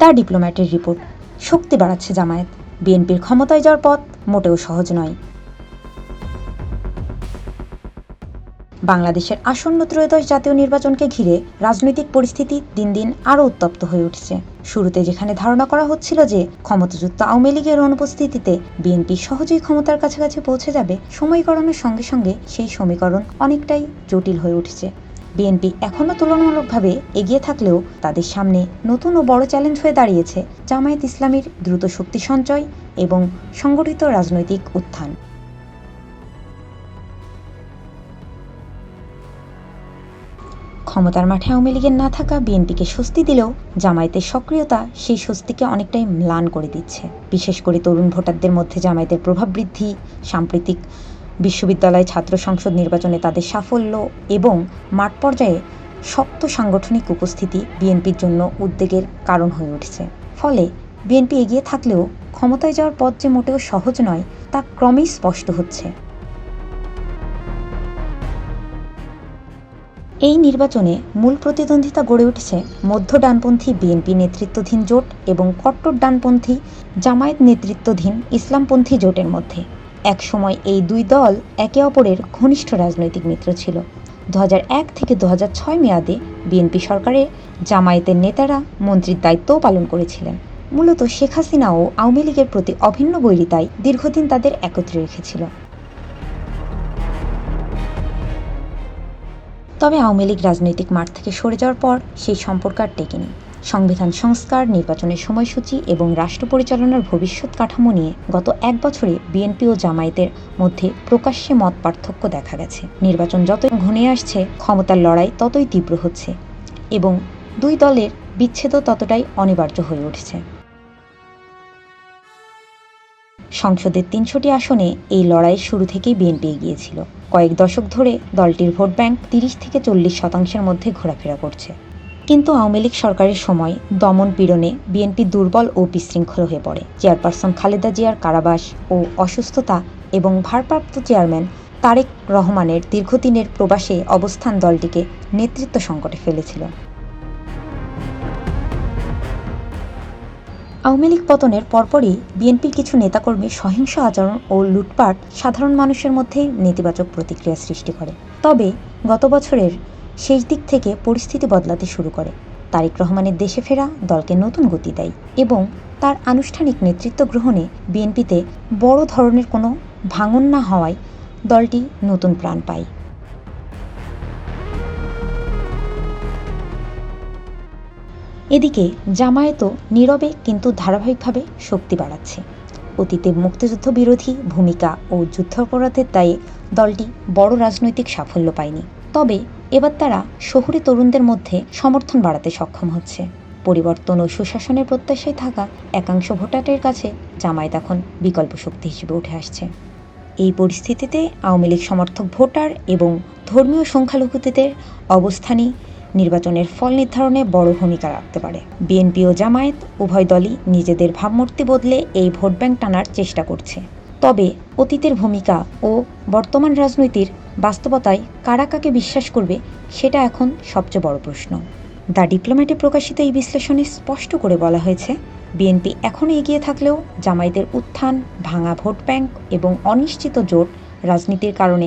The ডিপ্লোম্যাটের report. শক্তি বাড়াচ্ছে জামায়াত। বিএনপির ক্ষমতায় যাওয়ার পথ মোটেও সহজ নয়। বাংলাদেশের আসন্ন ত্রয়োদশ জাতীয় নির্বাচনকে ঘিরে রাজনৈতিক পরিস্থিতি দিন দিন আরও উত্তপ্ত হয়ে উঠছে। শুরুতে যেখানে ধারণা করা হচ্ছিল যে ক্ষমতাযুক্ত আওয়ামী লীগের অনুপস্থিতিতে বিএনপি সহজেই ক্ষমতার কাছাকাছি পৌঁছে যাবে, সময় গড়ানোর সঙ্গে সঙ্গে সেই সমীকরণ অনেকটাই জটিল হয়ে উঠেছে। বিএনপি এখনও তুলনামূলকভাবে এগিয়ে থাকলেও তাদের সামনে নতুন ও বড় চ্যালেঞ্জ হয়ে দাঁড়িয়েছে জামায়াত ইসলামীর দ্রুত শক্তি সঞ্চয় এবং সংগঠিত রাজনৈতিক উত্থান। ক্ষমতার মাঠে আওয়ামী লীগের না থাকা বিএনপিকে স্বস্তি দিলেও জামায়াতের সক্রিয়তা সেই স্বস্তিকে অনেকটাই ম্লান করে দিচ্ছে। বিশেষ করে তরুণ ভোটারদের মধ্যে জামায়াতের প্রভাব বৃদ্ধি, সাম্প্রতিক বিশ্ববিদ্যালয় ছাত্র সংসদ নির্বাচনে তাদের সাফল্য এবং মাঠ পর্যায়ে শক্ত সাংগঠনিক উপস্থিতি বিএনপির জন্য উদ্বেগের কারণ হয়ে উঠেছে। ফলে বিএনপি এগিয়ে থাকলেও ক্ষমতায় যাওয়ার পথ যে মোটেও সহজ নয়, তা ক্রমেই স্পষ্ট হচ্ছে। এই নির্বাচনে মূল প্রতিদ্বন্দ্বিতা গড়ে উঠেছে মধ্য ডানপন্থী বিএনপি নেতৃত্বাধীন জোট এবং কট্টর ডানপন্থী জামায়াত নেতৃত্বাধীন ইসলামপন্থী জোটের মধ্যে। একসময় এই দুই দল একে অপরের ঘনিষ্ঠ রাজনৈতিক মিত্র ছিল। দু এক থেকে দু ছয় মেয়াদে বিএনপি সরকারে জামায়াতের নেতারা মন্ত্রীর দায়িত্বও পালন করেছিলেন। মূলত শেখ হাসিনা ও আওয়ামী লীগের প্রতি অভিন্ন বৈরিতায় দীর্ঘদিন তাদের একত্রে রেখেছিল। তবে আওয়ামী লীগ রাজনৈতিক মাঠ থেকে সরে যাওয়ার পর সেই সম্পর্ক আর টেকেনি। সংবিধান সংস্কার, নির্বাচনের সময়সূচি এবং রাষ্ট্র পরিচালনার ভবিষ্যৎ কাঠামো নিয়ে গত এক বছরে বিএনপি ও জামায়াতের মধ্যে প্রকাশ্যে মত পার্থক্য দেখা গেছে। নির্বাচন যত ঘনিয়ে আসছে, ক্ষমতার লড়াই ততই তীব্র হচ্ছে এবং দুই দলের বিচ্ছেদও ততটাই অনিবার্য হয়ে উঠছে। সংসদের তিনশোটি আসনে এই লড়াই শুরু থেকেই বিএনপি এগিয়েছিল কয়েক দশক ধরে দলটির ভোট ব্যাংক তিরিশ থেকে চল্লিশ শতাংশের মধ্যে ঘোরাফেরা করছে। কিন্তু আওয়ামী লীগ সরকারের সময় দমন পীড়নে বিএনপি দুর্বল ও বিশৃঙ্খল হয়ে পড়ে। চেয়ারপারসন খালেদা জিয়ার কারাবাস ও অসুস্থতা এবং ভারপ্রাপ্ত চেয়ারম্যান তারেক রহমানের দীর্ঘদিনের প্রবাসে অবস্থান দলটিকে নেতৃত্ব সংকটে ফেলেছিল। আওয়ামী লীগ পতনের পরপরই বিএনপির কিছু নেতাকর্মী সহিংস আচরণ ও লুটপাট সাধারণ মানুষের মধ্যে নেতিবাচক প্রতিক্রিয়া সৃষ্টি করে। তবে গত বছরের শেষ দিক থেকে পরিস্থিতি বদলাতে শুরু করে। তারেক রহমানের দেশে ফেরা দলকে নতুন গতি দেয় এবং তার আনুষ্ঠানিক নেতৃত্ব গ্রহণে বিএনপিতে বড় ধরনের কোনো ভাঙন না হওয়ায় দলটি নতুন প্রাণ পায়। এদিকে জামায়াতও নীরবে কিন্তু ধারাবাহিকভাবে শক্তি বাড়াচ্ছে। অতীতে মুক্তিযুদ্ধ বিরোধী ভূমিকা ও যুদ্ধাপরাধের দায়ে দলটি বড় রাজনৈতিক সাফল্য পায়নি। তবে এবার তারা শহুরে তরুণদের মধ্যে সমর্থন বাড়াতে সক্ষম হচ্ছে। পরিবর্তন ও সুশাসনের প্রত্যাশায় থাকা একাংশ ভোটারের কাছে জামায়াত এখন বিকল্প শক্তি হিসেবে উঠে আসছে। এই পরিস্থিতিতে আওয়ামী লীগ সমর্থক ভোটার এবং ধর্মীয় সংখ্যালঘুদের অবস্থানই নির্বাচনের ফল নির্ধারণে বড় ভূমিকা রাখতে পারে। বিএনপি ও জামায়াত উভয় দলই নিজেদের ভাবমূর্তি বদলে এই ভোট ব্যাংক টানার চেষ্টা করছে। তবে অতীতের ভূমিকা ও বর্তমান রাজনীতির বাস্তবতায় কারা কাকে বিশ্বাস করবে সেটা এখন সবচেয়ে বড় প্রশ্ন। দ্য ডিপ্লোম্যাটে প্রকাশিত এই বিশ্লেষণে স্পষ্ট করে বলা হয়েছে, বিএনপি এখনও এগিয়ে থাকলেও জামায়াতের উত্থান, ভাঙা ভোট ব্যাংক এবং অনিশ্চিত জোট রাজনীতির কারণে